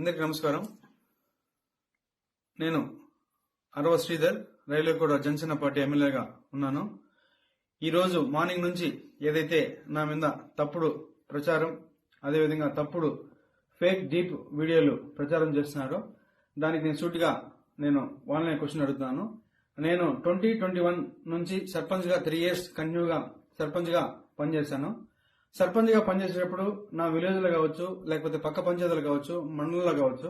అందరికీ నమస్కారం. నేను అరవ శ్రీధర్ రైల్వే కూడా జనసేన పార్టీ ఎమ్మెల్యేగా ఉన్నాను. ఈరోజు మార్నింగ్ నుంచి ఏదైతే నా మీద తప్పుడు ప్రచారం అదేవిధంగా తప్పుడు ఫేక్ డీప్ వీడియోలు ప్రచారం చేస్తున్నారో దానికి నేను సూటిగా నేను వాళ్ళనే క్వశ్చన్ అడుగుతున్నాను నేను ట్వంటీ ట్వంటీ వన్ నుంచి సర్పంచ్గా త్రీ ఇయర్స్ కంటిన్యూగా సర్పంచ్గా పనిచేశాను. సర్పంచ్గా పనిచేసేటప్పుడు నా విలేజ్లో కావచ్చు లేకపోతే పక్క పంచాయతీలు కావచ్చు మండలంలో కావచ్చు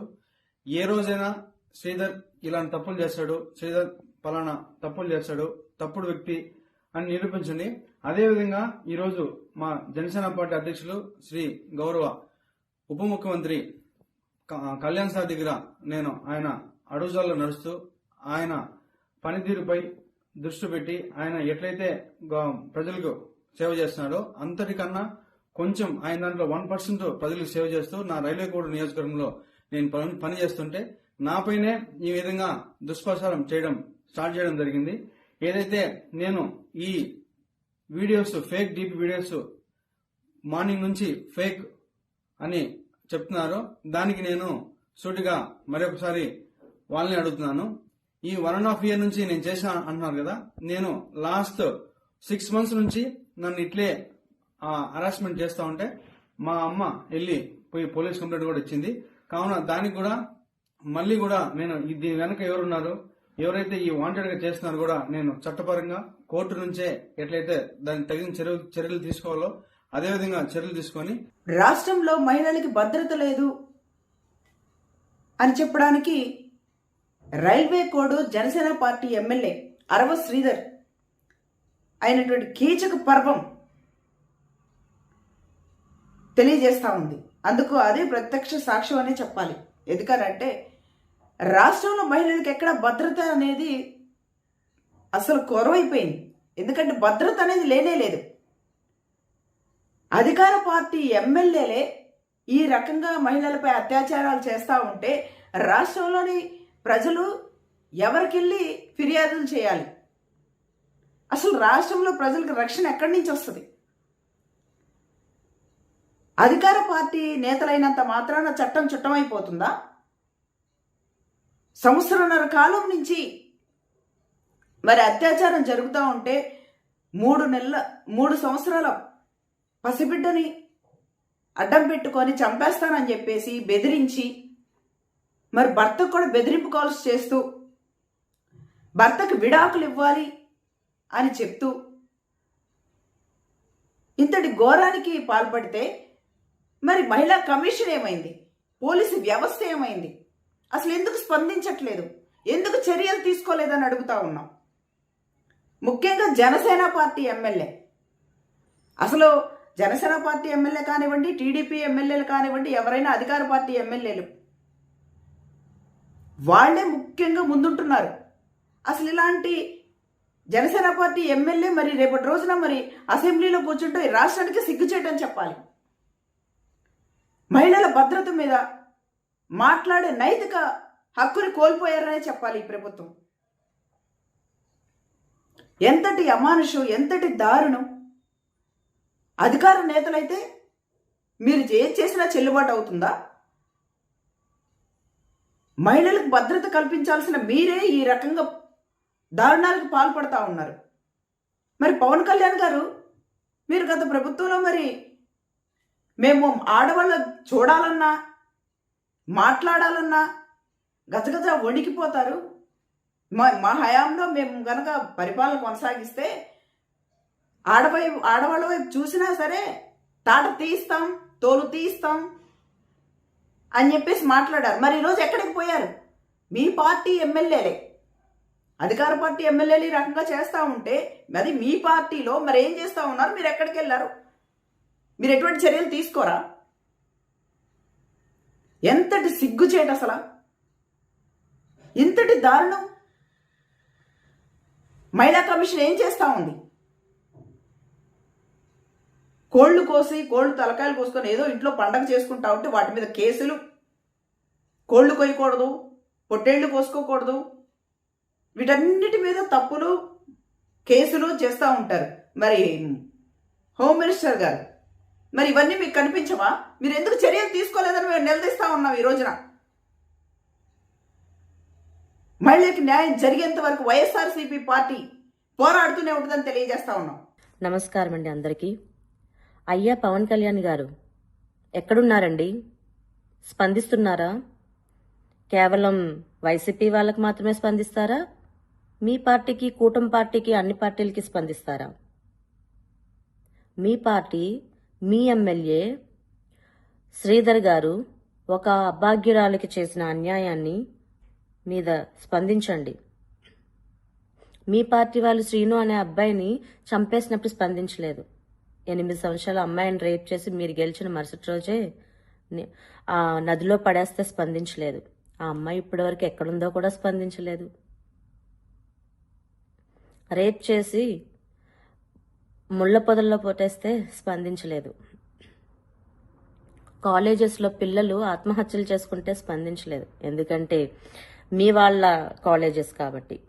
ఏ రోజైనా శ్రీధర్ ఇలాంటి తప్పులు చేస్తాడు శ్రీధర్ పలానా తప్పులు చేస్తాడు తప్పుడు వ్యక్తి అని నిరూపించండి. అదేవిధంగా ఈరోజు మా జనసేన పార్టీ అధ్యక్షులు శ్రీ గౌరవ ఉప ముఖ్యమంత్రి కళ్యాణ్ సార్ దగ్గర నేను ఆయన అడుగుజాల్లో నడుస్తూ ఆయన పనితీరుపై దృష్టి పెట్టి ఆయన ఎట్లయితే ప్రజలకు సేవ చేస్తున్నాడో. అంతటికన్నా కొంచెం ఆయన దాంట్లో వన్ పర్సెంట్ ప్రజలకు సేవ చేస్తూ నా రైల్వే కోడ్ నియోజకవర్గంలో నేను పని పని చేస్తుంటే నాపైనే ఈ విధంగా దుష్ప్రచారం చేయడం స్టార్ట్ చేయడం జరిగింది. ఏదైతే నేను ఈ videos fake deep videos morning నుంచి ఫేక్ అని చెప్తున్నారో దానికి నేను సూటిగా మరొకసారి వాళ్ళని అడుగుతున్నాను. ఈ వన్ అండ్ హాఫ్ ఇయర్ నుంచి నేను చేశాను అంటున్నారు కదా నేను లాస్ట్ సిక్స్ మంత్స్ నుంచి నన్ను ఇట్లే హరాస్మెంట్ చేస్తా ఉంటే మా అమ్మ వెళ్ళి పోయి పోలీస్ కంప్లైంట్ కూడా ఇచ్చింది. కావున దానికి కూడా మళ్ళీ కూడా నేను దీని వెనక ఎవరున్నారు ఎవరైతే ఈ వాంటెడ్గా చేస్తున్నారో కూడా నేను చట్టపరంగా కోర్టు నుంచే ఎట్లయితే దానికి తగిన చర్యలు చర్యలు తీసుకోవాలో అదేవిధంగా చర్యలు తీసుకొని రాష్ట్రంలో మహిళలకి భద్రత లేదు అని చెప్పడానికి Railway Kodur Janasena party MLA Arava Sridhar అయినటువంటి కీచక పర్వం తెలియజేస్తూ ఉంది. అందుకు అదే ప్రత్యక్ష సాక్ష్యం అనే చెప్పాలి. ఎందుకనంటే రాష్ట్రంలో మహిళలకు ఎక్కడ భద్రత అనేది అసలు కొరవైపోయింది. ఎందుకంటే భద్రత అనేది లేనే లేదు. అధికార పార్టీ ఎమ్మెల్యేలే ఈ రకంగా మహిళలపై అత్యాచారాలు చేస్తూ ఉంటే రాష్ట్రంలోని ప్రజలు ఎవరికెళ్ళి ఫిర్యాదులు చేయాలి? అసలు రాష్ట్రంలో ప్రజలకు రక్షణ ఎక్కడి నుంచి వస్తుంది? అధికార పార్టీ నేతలైనంత మాత్రాన చట్టం చుట్టమైపోతుందా? సంవత్సరంన్నర కాలం నుంచి మరి అత్యాచారం జరుగుతూ ఉంటే మూడు నెలల మూడు సంవత్సరాల పసిబిడ్డని అడ్డం పెట్టుకొని చంపేస్తానని చెప్పేసి బెదిరించి మరి భర్తకు కూడా బెదిరింపు కాల్స్ చేస్తూ భర్తకు విడాకులు ఇవ్వాలి అని చెప్తూ ఇంతటి ఘోరానికి పాల్పడితే మరి మహిళా కమిషన్ ఏమైంది? పోలీసు వ్యవస్థ ఏమైంది? అసలు ఎందుకు స్పందించట్లేదు? ఎందుకు చర్యలు తీసుకోలేదని అడుగుతా ఉన్నాం. ముఖ్యంగా జనసేన పార్టీ ఎమ్మెల్యే. అసలు జనసేన పార్టీ ఎమ్మెల్యే కానివ్వండి టీడీపీ ఎమ్మెల్యేలు కానివ్వండి ఎవరైనా అధికార పార్టీ ఎమ్మెల్యేలు. వాళ్ళే ముఖ్యంగా ముందుంటున్నారు. అసలు ఇలాంటి జనసేన పార్టీ ఎమ్మెల్యే మరి రేపటి రోజున మరి అసెంబ్లీలో కూర్చుంటే ఈ రాష్ట్రానికి సిగ్గుచేయటం చెప్పాలి. మహిళల భద్రత మీద మాట్లాడే నైతిక హక్కుని కోల్పోయారనే చెప్పాలి ఈ ప్రభుత్వం. ఎంతటి అమానుషం ఎంతటి దారుణం. అధికార నేతలైతే మీరు ఏం చేసినా చెల్లుబాటు అవుతుందా? మహిళలకు భద్రత కల్పించాల్సిన మీరే ఈ రకంగా దారుణాలకు పాల్పడతా ఉన్నారు. మరి పవన్ కళ్యాణ్ గారు మీరు గత ప్రభుత్వంలో మరి మేము ఆడవాళ్ళ చూడాలన్నా మాట్లాడాలన్నా గజగజ వణికిపోతారు. మా మా హయాంలో మేము గనక పరిపాలన కొనసాగిస్తే ఆడవైపు ఆడవాళ్ళ వైపు చూసినా సరే తాట తీస్తాం తోలు తీస్తాం అని చెప్పేసి మాట్లాడారు. మరి ఈరోజు ఎక్కడికి పోయారు? మీ పార్టీ ఎమ్మెల్యేలే. అధికార పార్టీ ఎమ్మెల్యేలు ఈ రకంగా చేస్తూ ఉంటే మరి మీ పార్టీలో మరి ఏం చేస్తూ ఉన్నారు? మీరు ఎక్కడికి వెళ్ళారు? మీరు ఎటువంటి చర్యలు తీసుకోరా? ఎంతటి సిగ్గుచేట అసలు? ఇంతటి దారుణం? మహిళా కమిషన్ ఏం చేస్తూ ఉంది? కోళ్ళు కోసి కోళ్ళు తలకాయలు కోసుకొని ఏదో ఇంట్లో పండగ చేసుకుంటా ఉంటే వాటి మీద కేసులు? కోళ్ళు కొయ్యకూడదు పొట్టేళ్ళు కోసుకోకూడదు వీటన్నిటి మీద తప్పులు కేసులు చేస్తూ ఉంటారు. మరి హోమ్ మినిస్టర్ గారు మరి ఇవన్నీ మీకు కనిపించవా? మీరు ఎందుకు చర్యలు తీసుకోలేదని మేము నిలదీస్తా ఉన్నాం ఈ రోజున. మహిళకి న్యాయం జరిగేంత వరకు వైఎస్ఆర్సీపీ పార్టీ పోరాడుతూనే ఉంటుందని తెలియజేస్తా ఉన్నాం. నమస్కారం అండి అందరికీ. అయ్యా పవన్ కళ్యాణ్ గారు ఎక్కడున్నారండి? స్పందిస్తున్నారా? కేవలం వైసీపీ వాళ్ళకు మాత్రమే స్పందిస్తారా? మీ పార్టీకి కూటమి పార్టీకి అన్ని పార్టీలకి స్పందిస్తారా? మీ పార్టీ మీ ఎమ్మెల్యే శ్రీధర్ గారు ఒక అభాగ్యురాలికి చేసిన అన్యాయాన్ని మీద స్పందించండి. మీ పార్టీ వాళ్ళు శ్రీను అనే అబ్బాయిని చంపేసినప్పుడు స్పందించలేదు. ఎనిమిది సంవత్సరాల అమ్మాయిని రేప్ చేసి మీరు గెలిచిన మరుసటి రోజే ఆ నదిలో పడేస్తే స్పందించలేదు. ఆ అమ్మాయి ఇప్పటివరకు ఎక్కడుందో కూడా స్పందించలేదు. రేప్ చేసి ముళ్ళ పొదల్లో పోటేస్తే స్పందించలేదు. కాలేజెస్లో పిల్లలు ఆత్మహత్యలు చేసుకుంటే స్పందించలేదు. ఎందుకంటే మీ వాళ్ళ కాలేజెస్ కాబట్టి.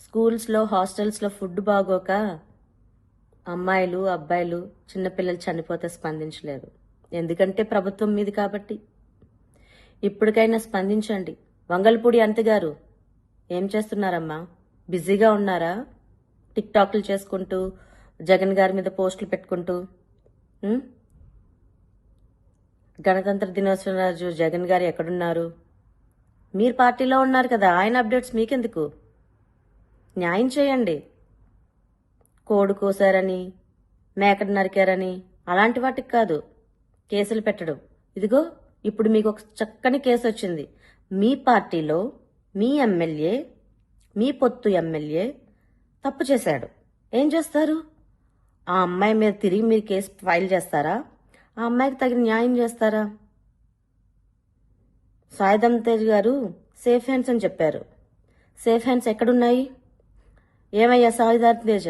స్కూల్స్లో హాస్టల్స్లో ఫుడ్ బాగోక అమ్మాయిలు అబ్బాయిలు చిన్నపిల్లలు చనిపోతే స్పందించలేదు. ఎందుకంటే ప్రభుత్వం మీది కాబట్టి. ఇప్పటికైనా స్పందించండి. వంగల్పూడి అంతగారు. ఏం చేస్తున్నారమ్మా? బిజీగా ఉన్నారా? టిక్ టాక్లు చేసుకుంటూ జగన్ గారి మీద పోస్టులు పెట్టుకుంటూ గణతంత్ర దినోత్సవం రోజు జగన్ గారు ఎక్కడున్నారు? మీరు పార్టీలో ఉన్నారు కదా ఆయన అప్డేట్స్ మీకెందుకు? న్యాయం చేయండి. కోడి కోసారని మేకడు నరికారని అలాంటి వాటికి కాదు. కేసులు పెట్టడం. ఇదిగో ఇప్పుడు మీకు ఒక చక్కని కేసు వచ్చింది మీ పార్టీలో మీ ఎమ్మెల్యే మీ పొత్తు ఎమ్మెల్యే తప్పు చేశాడు. ఏం చేస్తారు? ఆ అమ్మాయి మీద తిరిగి మీరు కేసు ఫైల్ చేస్తారా? ఆ అమ్మాయికి తగిన న్యాయం చేస్తారా? సాయిధమ్ తేజ్ గారు సేఫ్ హ్యాండ్స్ అని చెప్పారు. సేఫ్ హ్యాండ్స్ ఎక్కడున్నాయి? ఏమయ్యా సాయిధమ్ తేజ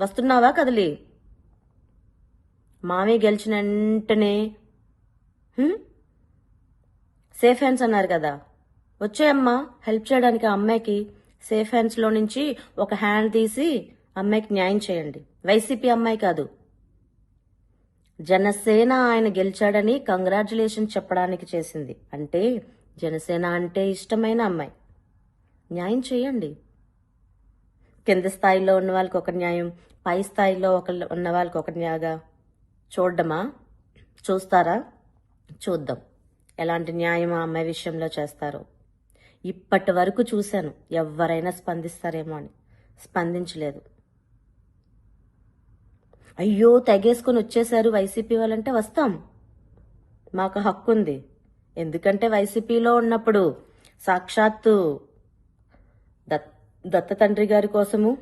వస్తున్నావా కదలి? మామి గెలిచిన వెంటనే సేఫ్ హ్యాండ్స్ అన్నారు కదా. వచ్చాయమ్మా హెల్ప్ చేయడానికి ఆ అమ్మాయికి సేఫ్ హ్యాండ్స్లో నుంచి ఒక హ్యాండ్ తీసి అమ్మాయికి న్యాయం చేయండి. వైసీపీ అమ్మాయి కాదు. జనసేన ఆయన గెలిచాడని కంగ్రాచులేషన్ చెప్పడానికి చేసింది. అంటే జనసేన అంటే ఇష్టమైన అమ్మాయి. న్యాయం చేయండి. కింద స్థాయిలో ఉన్న వాళ్ళకి ఒక న్యాయం పై స్థాయిలో ఒక ఉన్న వాళ్ళకి ఒక న్యాయగా చూడడమా? చూస్తారా? చూద్దాం. ఎలాంటి న్యాయం ఆ అమ్మాయి విషయంలో చేస్తారో. ఇప్పటి వరకు చూశాను. ఎవరైనా స్పందిస్తారేమో అని. స్పందించలేదు. అయ్యో తెగేసుకొని వచ్చేశారు వైసీపీ వాళ్ళంటే వస్తాం. మాకు హక్కు ఉంది ఎందుకంటే వైసీపీలో ఉన్నప్పుడు సాక్షాత్తు దత్ దత్త తండ్రి గారి కోసము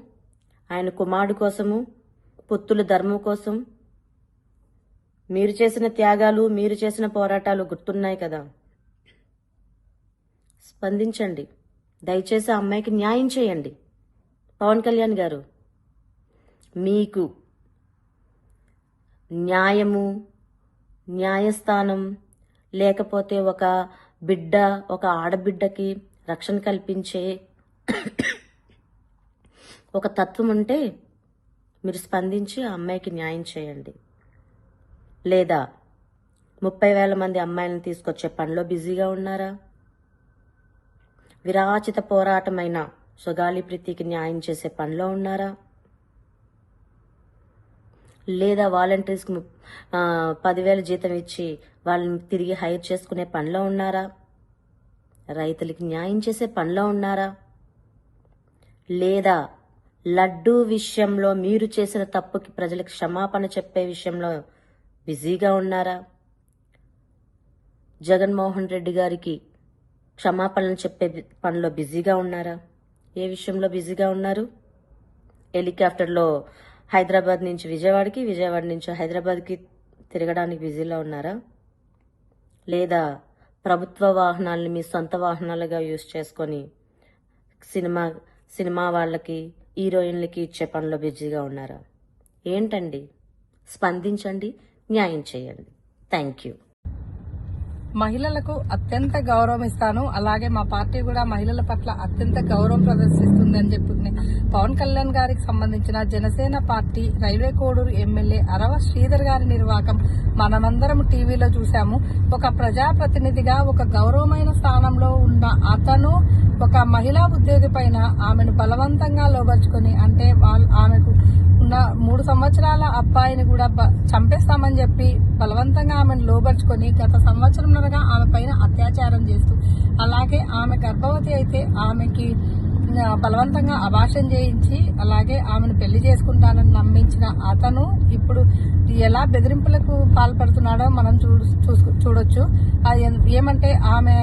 ఆయన కుమారుడు కోసము పొత్తుల ధర్మం కోసం మీరు చేసిన త్యాగాలు మీరు చేసిన పోరాటాలు గుర్తున్నాయి కదా. స్పందించండి. దయచేసి ఆ అమ్మాయికి న్యాయం చేయండి. పవన్ కళ్యాణ్ గారు మీకు న్యాయము న్యాయస్థానం లేకపోతే ఒక బిడ్డ ఒక ఆడబిడ్డకి రక్షణ కల్పించే ఒక తత్వం ఉంటే మీరు స్పందించి ఆ అమ్మాయికి న్యాయం చేయండి. లేదా ముప్పై వేల మంది అమ్మాయిలను తీసుకొచ్చే పనిలో బిజీగా ఉన్నారా? విరాచిత పోరాటమైన సుగాలి ప్రీతికి న్యాయం చేసే పనిలో ఉన్నారా? లేదా వాలంటీర్స్కి పదివేల జీతం ఇచ్చి వాళ్ళని తిరిగి హైర్ చేసుకునే పనిలో ఉన్నారా? రైతులకి న్యాయం చేసే పనిలో ఉన్నారా? లేదా లడ్డూ విషయంలో మీరు చేసిన తప్పుకి ప్రజలకు క్షమాపణ చెప్పే విషయంలో బిజీగా ఉన్నారా? జగన్మోహన్ రెడ్డి గారికి క్షమాపణలు చెప్పే పనిలో బిజీగా ఉన్నారా? ఏ విషయంలో బిజీగా ఉన్నారు? హెలికాప్టర్లో హైదరాబాద్ నుంచి విజయవాడకి విజయవాడ నుంచి హైదరాబాద్కి తిరగడానికి బిజీలో ఉన్నారా? లేదా ప్రభుత్వ వాహనాలని మీ సొంత వాహనాలుగా యూజ్ చేసుకొని సినిమా సినిమా వాళ్ళకి హీరోయిన్లకి ఇచ్చే పనిలో బిజీగా ఉన్నారా? ఏంటండి? స్పందించండి న్యాయం చేయండి. Thank you. మహిళలకు అత్యంత గౌరవం ఇస్తాను అలాగే మా పార్టీ కూడా మహిళల పట్ల అత్యంత గౌరవం ప్రదర్శిస్తుంది అని చెప్పింది పవన్ కళ్యాణ్ గారికి సంబంధించిన Janasena party Railway Koduru MLA Arava Sridhar గారి నిర్వాకం మనమందరం టీవీలో చూశాము. ఒక ప్రజాప్రతినిధిగా ఒక గౌరవమైన స్థానంలో ఉన్న అతను ఒక మహిళా ఉద్యోగి పైన ఆమెను బలవంతంగా లోబర్చుకొని అంటే వాళ్ళు ఆమెకు నా మూడు సంవత్సరాల అబ్బాయిని కూడా చంపేస్తామని చెప్పి బలవంతంగా ఆమెను లోబర్చుకొని గత సంవత్సరంన్నరగా ఆమె పైన అత్యాచారం చేస్తూ అలాగే ఆమె గర్భవతి అయితే ఆమెకి బలవంతంగా అభాషణ చేయించి అలాగే ఆమెను పెళ్ళి చేసుకుంటానని నమ్మించిన అతను ఇప్పుడు ఎలా బెదిరింపులకు పాల్పడుతున్నాడో మనం చూ చూడొచ్చు. అది ఏమంటే ఆమె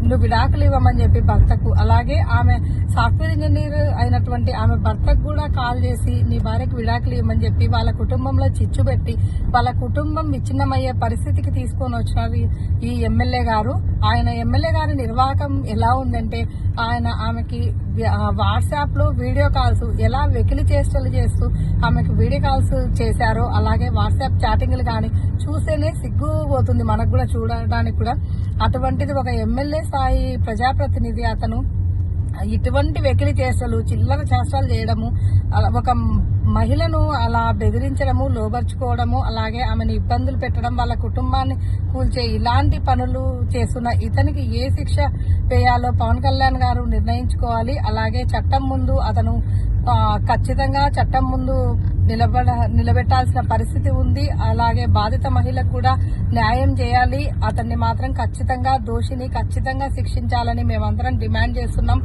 నువ్వు విడాకులు ఇవ్వమని చెప్పి భర్తకు. అలాగే ఆమె సాఫ్ట్వేర్ ఇంజనీర్ అయినటువంటి ఆమె భర్తకు కూడా కాల్ చేసి నీ భార్యకు విడాకులు ఇవ్వమని చెప్పి వాళ్ళ కుటుంబంలో చిచ్చు పెట్టి వాళ్ళ కుటుంబం విచ్ఛిన్నమయ్యే పరిస్థితికి తీసుకొని వచ్చినారు ఈ- ఎమ్మెల్యే గారు. ఆయన ఎమ్మెల్యే గారి నిర్వాహకం ఎలా ఉందంటే ఆయన ఆమెకి వాట్సాప్లో వీడియో కాల్స్ ఎలా వెకిలి చేష్టలు చేస్తూ ఆమెకు వీడియో కాల్స్ చేశారో అలాగే వాట్సాప్ చాటింగ్లు కానీ చూస్తేనే సిగ్గు పోతుంది మనకు కూడా చూడడానికి కూడా. అటువంటిది ఒక ఎమ్మెల్యే స్థాయి ప్రజాప్రతినిధి అతను. ఇటువంటి వెకిలి చేష్టలు చిల్లర చేష్టాలు చేయడము అలా ఒక మహిళను అలా బెదిరించడము లోబర్చుకోవడము అలాగే ఆమెను ఇబ్బందులు పెట్టడం వాళ్ళ కుటుంబాన్ని కూల్చే ఇలాంటి పనులు చేస్తున్న ఇతనికి ఏ శిక్ష వేయాలో పవన్ కళ్యాణ్ గారు నిర్ణయించుకోవాలి. అలాగే చట్టం ముందు అతను ఖచ్చితంగా చట్టం ముందు నిలబడ నిలబెట్టాల్సిన పరిస్థితి ఉంది. అలాగే బాధిత మహిళకు కూడా న్యాయం చేయాలి. అతన్ని మాత్రం ఖచ్చితంగా దోషిని ఖచ్చితంగా శిక్షించాలని మేమందరం డిమాండ్ చేస్తున్నాం.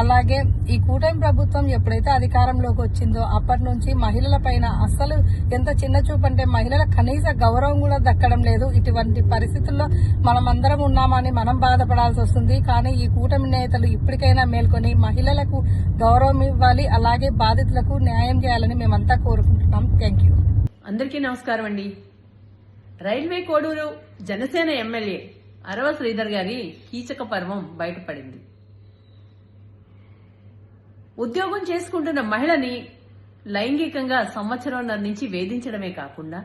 అలాగే ఈ కూటమి ప్రభుత్వం ఎప్పుడైతే అధికారంలోకి వచ్చిందో అప్పటి నుంచి మహిళల పైన అస్సలు ఎంత చిన్న చూపు అంటే మహిళల కనీస గౌరవం కూడా దక్కడం లేదు. ఇటువంటి పరిస్థితుల్లో మనమందరం ఉన్నామని మనం బాధపడాల్సి వస్తుంది. కానీ ఈ కూటమి నేతలు ఇప్పటికైనా మేల్కొని మహిళలకు గౌరవం ఇవ్వాలి అలాగే బాధితులకు న్యాయం చేయాలని మేమంతా కోరుకుంటున్నాం. థ్యాంక్ యూ అందరికీ నమస్కారం అండి. రైల్వే కోడూరు జనసేన ఎమ్మెల్యే అరవ శ్రీధర్ గారి కీచక పర్వం బయటపడింది. ఉద్యోగం చేసుకుంటున్న మహిళని లైంగికంగా సంవత్సరంన్నర నుంచి వేధించడమే కాకుండా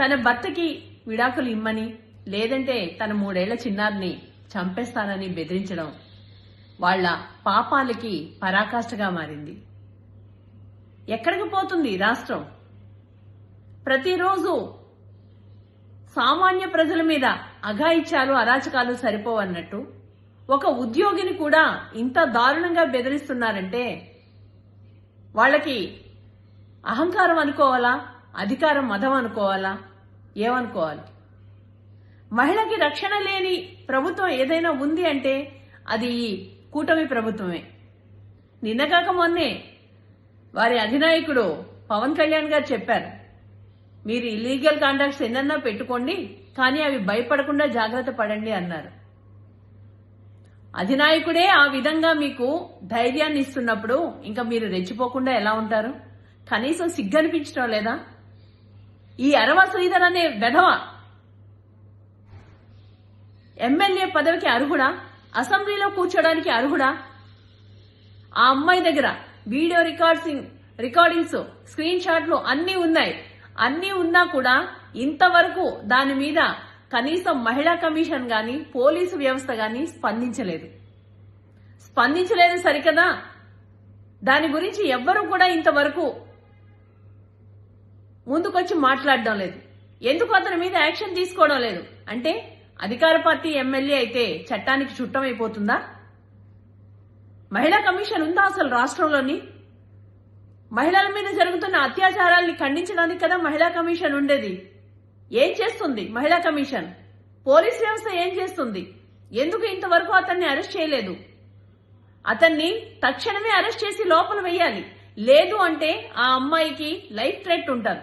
తన భర్తకి విడాకులు ఇమ్మని లేదంటే తన మూడేళ్ళ చిన్నారిని చంపేస్తానని బెదిరించడం వాళ్ళ పాపాలకి పరాకాష్ఠగా మారింది. ఎక్కడికి పోతుంది ఈ రాష్ట్రం? ప్రతిరోజు సామాన్య ప్రజల మీద అఘాయిత్యాలు అరాచకాలు సరిపోవన్నట్టు ఒక ఉద్యోగిని కూడా ఇంత దారుణంగా బెదిరిస్తున్నారంటే వాళ్ళకి అహంకారం అనుకోవాలా? అధికారం మదం అనుకోవాలా? ఏమనుకోవాలి? మహిళకి రక్షణ లేని ప్రభుత్వం ఏదైనా ఉంది అంటే అది ఈ కూటమి ప్రభుత్వమే. నిన్నగాక మొన్నే వారి అధినాయకుడు పవన్ కళ్యాణ్ గారు చెప్పారు మీరు ఇల్లీగల్ కాంటాక్ట్స్ ఎన్నన్నా పెట్టుకోండి కానీ అవి భయపడకుండా జాగ్రత్త పడండి అన్నారు. అధినాయకుడే ఆ విధంగా మీకు ధైర్యాన్ని ఇస్తున్నప్పుడు ఇంకా మీరు రెచ్చిపోకుండా ఎలా ఉంటారు? కనీసం సిగ్గనిపించడం లేదా? ఈ అరవ శ్రీధర్ అనే వెధవ ఎమ్మెల్యే పదవికి అర్హుడా? అసెంబ్లీలో కూర్చోడానికి అర్హుడా? ఆ అమ్మాయి దగ్గర వీడియో రికార్డింగ్ రికార్డింగ్స్ స్క్రీన్ షాట్లు అన్నీ ఉన్నాయి. అన్నీ ఉన్నా కూడా ఇంతవరకు దాని మీద కనీసం మహిళా కమిషన్ గాని పోలీసు వ్యవస్థ గాని స్పందించలేదు. స్పందించలేదు సరికదా? దాని గురించి ఎవ్వరూ కూడా ఇంతవరకు ముందుకొచ్చి మాట్లాడడం లేదు. ఎందుకు అతని మీద యాక్షన్ తీసుకోవడం లేదు? అంటే అధికార పార్టీ ఎమ్మెల్యే అయితే చట్టానికి చుట్టమైపోతుందా? మహిళా కమిషన్ ఉందా అసలు రాష్ట్రంలోని? మహిళల మీద జరుగుతున్న అత్యాచారాల్ని ఖండించడానికి కదా మహిళా కమిషన్ ఉండేది. ఏం చేస్తుంది మహిళా కమిషన్? పోలీస్ వ్యవస్థ ఏం చేస్తుంది? ఎందుకు ఇంతవరకు అతన్ని అరెస్ట్ చేయలేదు? అతన్ని తక్షణమే అరెస్ట్ చేసి లోపల వేయాలి. లేదు అంటే ఆ అమ్మాయికి లైఫ్ థ్రెట్ ఉంటారు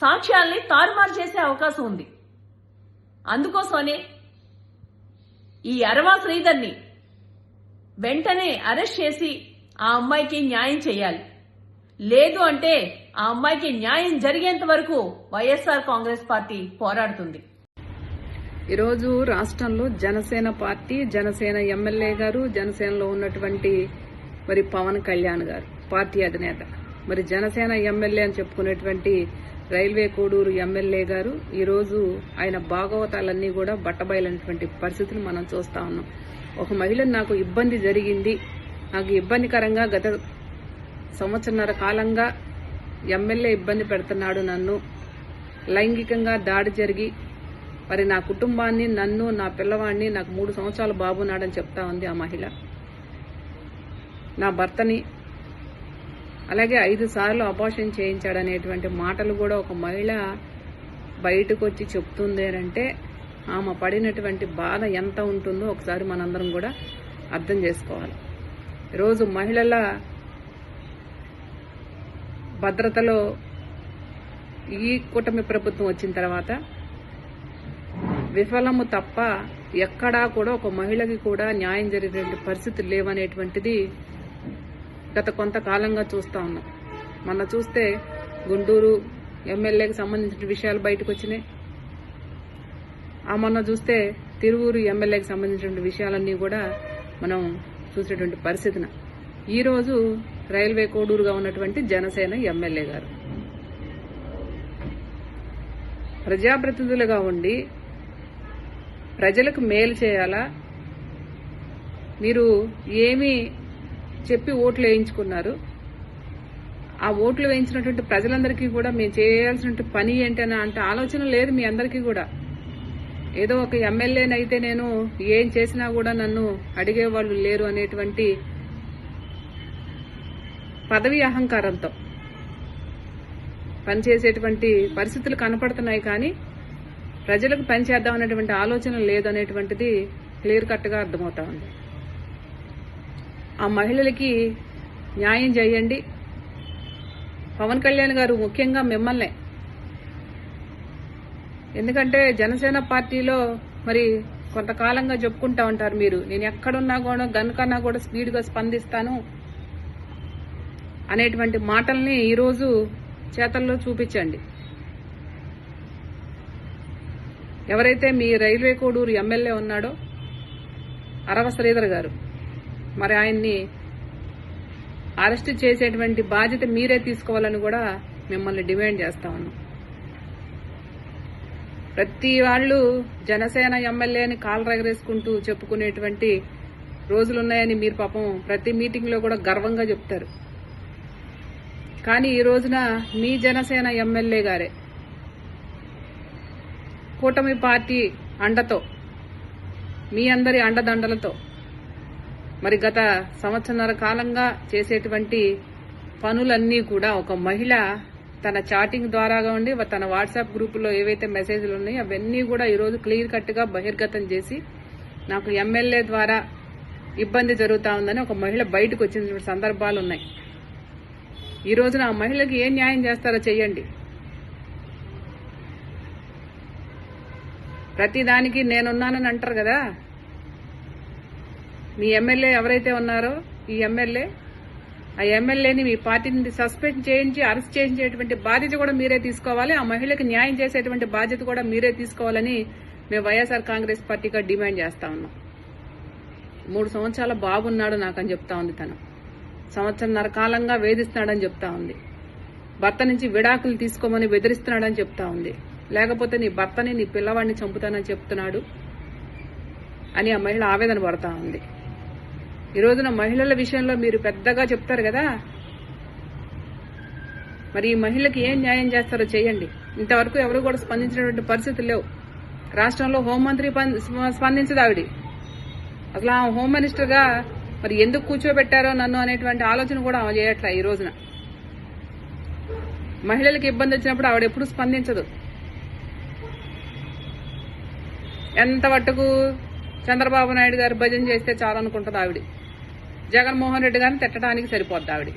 సాక్ష్యాల్ని తారుమారు చేసే అవకాశం ఉంది. అందుకోసమనే ఈ అరవా శ్రీధర్ని వెంటనే అరెస్ట్ చేసి ఆ అమ్మాయికి న్యాయం చేయాలి. లేదు అంటే ఆ అమ్మాయికి న్యాయం జరిగేంత వరకు వైఎస్ఆర్ కాంగ్రెస్ పార్టీ పోరాడుతుంది. ఈరోజు రాష్ట్రంలో జనసేన పార్టీ జనసేన ఎమ్మెల్యే గారు జనసేనలో ఉన్నటువంటి మరి పవన్ కళ్యాణ్ గారు పార్టీ అధినేత. మరి జనసేన ఎమ్మెల్యే అని చెప్పుకునేటువంటి రైల్వే కోడూరు ఎమ్మెల్యే గారు ఈరోజు ఆయన భాగవతాలన్నీ కూడా బట్టబయలైనటువంటి పరిస్థితులు మనం చూస్తా ఉన్నాం. ఒక మహిళ నాకు ఇబ్బంది జరిగింది. నాకు ఇబ్బందికరంగా గత సంవత్సరన్నర కాలంగా ఎమ్మెల్యే ఇబ్బంది పెడుతున్నాడు నన్ను. లైంగికంగా దాడి జరిగి మరి నా కుటుంబాన్ని నన్ను నా పిల్లవాడిని నాకు మూడు సంవత్సరాల బాబున్నాడని చెప్తా ఉంది ఆ మహిళ. నా భర్తని అలాగే ఐదు సార్లు అబార్షన్ చేయించాడనేటువంటి మాటలు కూడా ఒక మహిళ బయటకు వచ్చి చెప్తుంది అని అంటే ఆమె పడినటువంటి బాధ ఎంత ఉంటుందో ఒకసారి మనందరం కూడా అర్థం చేసుకోవాలి. ఈరోజు మహిళల భద్రతలో ఈ కూటమి ప్రభుత్వం వచ్చిన తర్వాత విఫలము తప్ప ఎక్కడా కూడా ఒక మహిళకి కూడా న్యాయం జరిగేటువంటి పరిస్థితులు లేవనేటువంటిది గత కొంతకాలంగా చూస్తా ఉన్నాం. మొన్న చూస్తే గుంటూరు ఎమ్మెల్యేకి సంబంధించిన విషయాలు బయటకు వచ్చినాయి. ఆ మొన్న చూస్తే తిరువూరు ఎమ్మెల్యేకి సంబంధించిన విషయాలన్నీ కూడా మనం చూసేటువంటి పరిస్థితిన. ఈరోజు రైల్వే కోడూరుగా ఉన్నటువంటి జనసేన ఎమ్మెల్యే గారు. ప్రజాప్రతినిధులుగా ఉండి ప్రజలకు మేలు చేయాలా? మీరు ఏమి చెప్పి ఓట్లు వేయించుకున్నారు? ఆ ఓట్లు వేయించినటువంటి ప్రజలందరికీ కూడా మేము చేయాల్సిన పని ఏంటి అని అంటే ఆలోచన లేదు మీ అందరికీ కూడా. ఏదో ఒక ఎమ్మెల్యేనైతే నేను ఏం చేసినా కూడా నన్ను అడిగేవాళ్ళు లేరు అనేటువంటి పదవి అహంకారంతో పనిచేసేటువంటి పరిస్థితులు కనపడుతున్నాయి కానీ ప్రజలకు పనిచేద్దాం అనేటువంటి ఆలోచన లేదనేటువంటిది క్లియర్ కట్గా అర్థమవుతా ఉంది. ఆ మహిళలకి న్యాయం చేయండి. పవన్ కళ్యాణ్ గారు ముఖ్యంగా మిమ్మల్నే ఎందుకంటే జనసేన పార్టీలో మరి కొంతకాలంగా చెప్పుకుంటా ఉంటారు మీరు. నేను ఎక్కడున్నా కూడా గనుకన్నా కూడా స్పీడ్గా స్పందిస్తాను అనేటువంటి మాటల్ని ఈరోజు చేతల్లో చూపించండి. ఎవరైతే మీ రైల్వే కోడూరు ఎమ్మెల్యే ఉన్నాడో అరవ శ్రీధర్ గారు మరి ఆయన్ని అరెస్ట్ చేసేటువంటి బాధ్యత మీరే తీసుకోవాలని కూడా మిమ్మల్ని డిమాండ్ చేస్తా ఉన్నాం. ప్రతి వాళ్ళు జనసేన ఎమ్మెల్యేని కాలు రగరేసుకుంటూ చెప్పుకునేటువంటి రోజులున్నాయని మీరు పాపం ప్రతి మీటింగ్లో కూడా గర్వంగా చెప్తారు. కానీ ఈ రోజున మీ జనసేన ఎమ్మెల్యే గారే కూటమి పార్టీ అండతో మీ అందరి అండదండలతో మరి గత సంవత్సరన్నర కాలంగా చేసేటువంటి పనులన్నీ కూడా ఒక మహిళ తన చాటింగ్ ద్వారాగా ఉండి తన వాట్సాప్ గ్రూపులో ఏవైతే మెసేజ్లు ఉన్నాయో అవన్నీ కూడా ఈరోజు క్లియర్ కట్గా బహిర్గతం చేసి నాకు ఎమ్మెల్యే ద్వారా ఇబ్బంది జరుగుతా ఉందని ఒక మహిళ బయటకు వచ్చిన సందర్భాలు ఉన్నాయి. ఈ రోజున ఆ మహిళకి ఏం న్యాయం చేస్తారో చెయ్యండి. ప్రతిదానికి నేనున్నానని అంటారు కదా? మీ ఎమ్మెల్యే ఎవరైతే ఉన్నారో ఈ ఎమ్మెల్యే ఆ ఎమ్మెల్యేని మీ పార్టీని సస్పెండ్ చేయించి అరెస్ట్ చేయించేటువంటి బాధ్యత కూడా మీరే తీసుకోవాలి. ఆ మహిళకి న్యాయం చేసేటువంటి బాధ్యత కూడా మీరే తీసుకోవాలని మేము వైఎస్ఆర్ కాంగ్రెస్ పార్టీగా డిమాండ్ చేస్తా ఉన్నాం. మూడు సంవత్సరాల బాగున్నాడు నాకని చెప్తా ఉంది తను. సంవత్సరంన్నర కాలంగా వేధిస్తున్నాడని చెప్తా ఉంది. భర్త నుంచి విడాకులు తీసుకోమని బెదిరిస్తున్నాడని చెప్తా ఉంది. లేకపోతే నీ భర్తని నీ పిల్లవాడిని చంపుతానని చెప్తున్నాడు అని ఆ మహిళ ఆవేదన పడతా ఉంది. ఈ రోజున మహిళల విషయంలో మీరు పెద్దగా చెప్తారు కదా? మరి ఈ మహిళకి ఏం న్యాయం చేస్తారో చేయండి. ఇంతవరకు ఎవరు కూడా స్పందించినటువంటి పరిస్థితులు లేవు. రాష్ట్రంలో హోంమంత్రి పం- స్పందించదు ఆవిడ. అసలు ఆ హోమ్ మినిస్టర్గా మరి ఎందుకు కూర్చోబెట్టారో నన్ను అనేటువంటి ఆలోచన కూడా ఆమె చేయట్లే ఈ రోజున. మహిళలకు ఇబ్బంది వచ్చినప్పుడు ఆవిడ ఎప్పుడు స్పందించదు. ఎంత మట్టుకు చంద్రబాబు నాయుడు గారు భజన చేస్తే చాలనుకుంటుంది ఆవిడ. జగన్మోహన్ రెడ్డి గారిని తిట్టడానికి సరిపోద్ది ఆవిడ.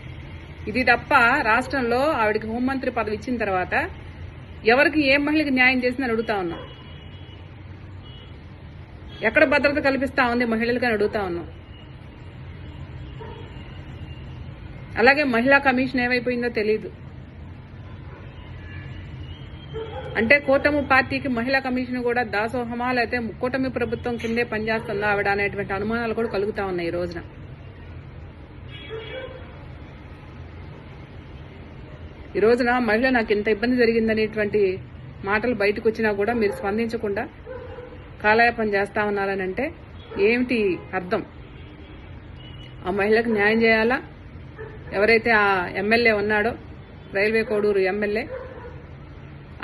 ఇది తప్ప రాష్ట్రంలో ఆవిడకి హోంమంత్రి పదవి ఇచ్చిన తర్వాత ఎవరికి ఏ మహిళకి న్యాయం చేసిందని అడుగుతా ఉన్నాం. ఎక్కడ భద్రత కల్పిస్తా ఉంది మహిళలకు అని అడుగుతా ఉన్నాం. అలాగే మహిళా కమిషన్ ఏమైపోయిందో తెలియదు అంటే కూటమి పార్టీకి మహిళా కమిషన్ కూడా దాసోహమా లేకపోతే కూటమి ప్రభుత్వం కిందే పనిచేస్తుందా ఆవిడ అనేటువంటి అనుమానాలు కూడా కలుగుతా ఉన్నాయి ఈ రోజున. ఈ రోజున మహిళ నాకు ఇంత ఇబ్బంది జరిగిందనేటువంటి మాటలు బయటకు వచ్చినా కూడా మీరు స్పందించకుండా కాలయాపన చేస్తా ఉన్నారని అంటే ఏమిటి అర్థం? ఆ మహిళకు న్యాయం చేయాలా? ఎవరైతే ఆ ఎమ్మెల్యే ఉన్నాడో రైల్వే కోడూరు ఎమ్మెల్యే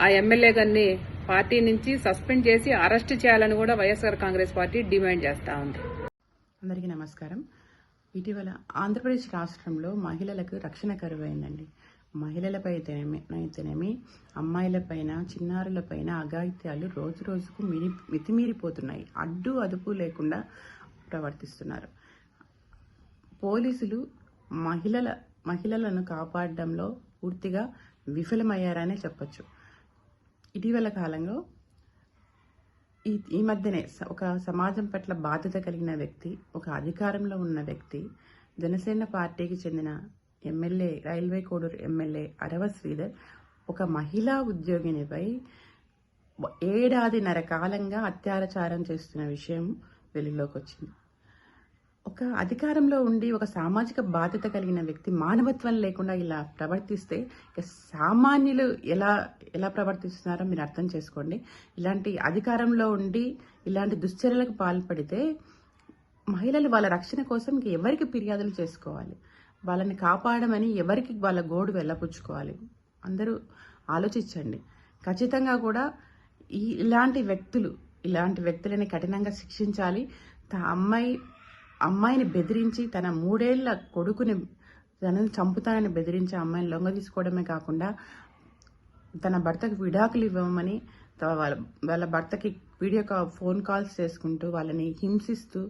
ఆ ఎమ్మెల్యే గారిని పార్టీ నుంచి సస్పెండ్ చేసి అరెస్ట్ చేయాలని కూడా వైఎస్ఆర్ కాంగ్రెస్ పార్టీ డిమాండ్ చేస్తా ఉంది. అందరికీ నమస్కారం. ఇటీవల ఆంధ్రప్రదేశ్ రాష్ట్రంలో మహిళలకు రక్షణ కరువైందండి. మహిళలపై అయితేనేమి అమ్మాయిలపైన చిన్నారులపైన అఘాయిత్యాలు రోజు రోజుకు మిని మితిమీరిపోతున్నాయి. అడ్డు అదుపు లేకుండా ప్రవర్తిస్తున్నారు. పోలీసులు మహిళల మహిళలను కాపాడడంలో పూర్తిగా విఫలమయ్యారనే చెప్పొచ్చు. ఇటీవల కాలంలో ఈ ఈ మధ్యనే స- ఒక సమాజం పట్ల బాధ్యత కలిగిన వ్యక్తి ఒక అధికారంలో ఉన్న వ్యక్తి జనసేన పార్టీకి చెందిన MLA Railway Koduru MLA Arava Sridhar ఒక మహిళా ఉద్యోగినిపై ఏడాదిన్నర కాలంగా అత్యాచారం చేస్తున్న విషయం వెలుగులోకి వచ్చింది ఒక అధికారంలో ఉండి ఒక సామాజిక బాధ్యత కలిగిన వ్యక్తి మానవత్వం లేకుండా ఇలా ప్రవర్తిస్తే ఇక సామాన్యులు ఎలా ఎలా ప్రవర్తిస్తున్నారో మీరు అర్థం చేసుకోండి. ఇలాంటి అధికారంలో ఉండి ఇలాంటి దుశ్చర్యలకు పాల్పడితే మహిళలు వాళ్ళ రక్షణ కోసం ఇంక ఎవరికి ఫిర్యాదులు చేసుకోవాలి? వాళ్ళని కాపాడమని ఎవరికి వాళ్ళ గోడు వెళ్ళపుచ్చుకోవాలి. అందరూ ఆలోచించండి. ఖచ్చితంగా కూడా ఈ ఇలాంటి వ్యక్తులు ఇలాంటి వ్యక్తులని కఠినంగా శిక్షించాలి. తన అమ్మాయి అమ్మాయిని బెదిరించి తన మూడేళ్ళ కొడుకుని తనని చంపుతానని బెదిరించి అమ్మాయిని లొంగ తీసుకోవడమే కాకుండా తన భర్తకు విడాకులు ఇవ్వమని వాళ్ళ వాళ్ళ భర్తకి వీడియో కాల్ ఫోన్ కాల్స్ చేసుకుంటూ వాళ్ళని హింసిస్తూ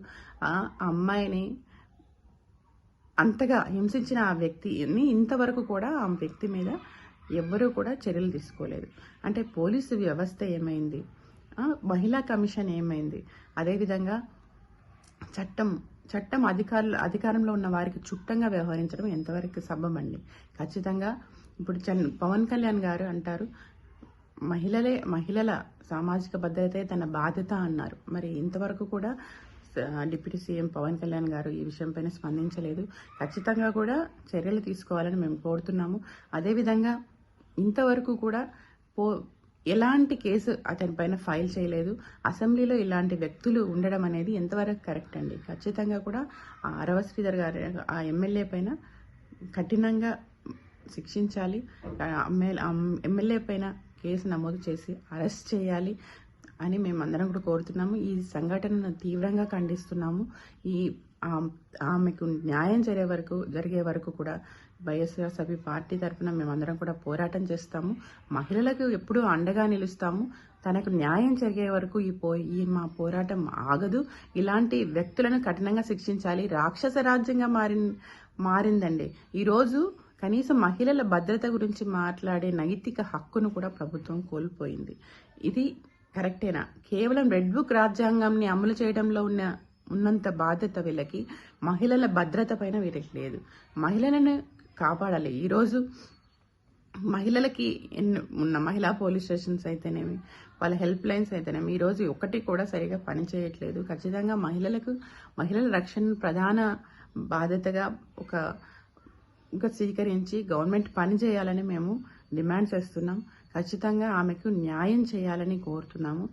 ఆ అమ్మాయిని అంతగా హింసించిన ఆ వ్యక్తిని ఇంతవరకు కూడా ఆ వ్యక్తి మీద ఎవ్వరూ కూడా చర్యలు తీసుకోలేదు. అంటే పోలీసు వ్యవస్థ ఏమైంది? మహిళా కమిషన్ ఏమైంది? అదేవిధంగా చట్టం చట్టం అధికారులు అధికారంలో ఉన్న వారికి చుట్టంగా వ్యవహరించడం ఎంతవరకు సబబండి ఖచ్చితంగా ఇప్పుడు చన్- పవన్ కళ్యాణ్ గారు అంటారు మహిళలే మహిళల సామాజిక భద్రతే తన బాధ్యత అన్నారు. మరి ఇంతవరకు కూడా డిప్యూటీ సీఎం పవన్ కళ్యాణ్ గారు ఈ విషయంపైన స్పందించలేదు. ఖచ్చితంగా కూడా చర్యలు తీసుకోవాలని మేము కోరుతున్నాము. అదేవిధంగా ఇంతవరకు కూడా పో ఎలాంటి కేసు అతని పైన ఫైల్ చేయలేదు. అసెంబ్లీలో ఇలాంటి వ్యక్తులు ఉండడం అనేది ఎంతవరకు కరెక్ట్ అండి? ఖచ్చితంగా కూడా ఆ అరవ శ్రీధర్ గారి ఆ ఎమ్మెల్యే పైన కఠినంగా శిక్షించాలి. ఎమ్మెల్యే పైన కేసు నమోదు చేసి అరెస్ట్ చేయాలి. అని మేమందరం కూడా కోరుతున్నాము. ఈ సంఘటనను తీవ్రంగా ఖండిస్తున్నాము. ఈ ఆమెకు న్యాయం జరిగే వరకు జరిగే వరకు కూడా వైఎస్ఆర్సీపీ పార్టీ తరఫున మేమందరం కూడా పోరాటం చేస్తాము. మహిళలకు ఎప్పుడూ అండగా నిలుస్తాము. తనకు న్యాయం జరిగే వరకు ఈ పో ఈ మా పోరాటం ఆగదు. ఇలాంటి వ్యక్తులను కఠినంగా శిక్షించాలి. రాక్షస రాజ్యంగా మారి మారిందండి. ఈరోజు కనీసం మహిళల భద్రత గురించి మాట్లాడే నైతిక హక్కును కూడా ప్రభుత్వం కోల్పోయింది. ఇది కరెక్టేనా? కేవలం రెడ్ బుక్ రాజ్యాంగంని అమలు చేయడంలో ఉన్న ఉన్నంత బాధ్యత వీళ్ళకి మహిళల భద్రత పైన వీరికి లేదు. మహిళలను కాపాడాలి. ఈరోజు మహిళలకి ఎన్ని ఉన్న మహిళా పోలీస్ స్టేషన్స్ అయితేనేమి వాళ్ళ హెల్ప్ లైన్స్ అయితేనేమి ఈరోజు ఒకటి కూడా సరిగా పనిచేయట్లేదు. ఖచ్చితంగా మహిళలకు మహిళల రక్షణ ప్రధాన బాధ్యతగా ఒక ఇంకా స్వీకరించి గవర్నమెంట్ పని చేయాలని మేము డిమాండ్ చేస్తున్నాం. ఖచ్చితంగా ఆమెకు న్యాయం చేయాలని కోరుతున్నాము.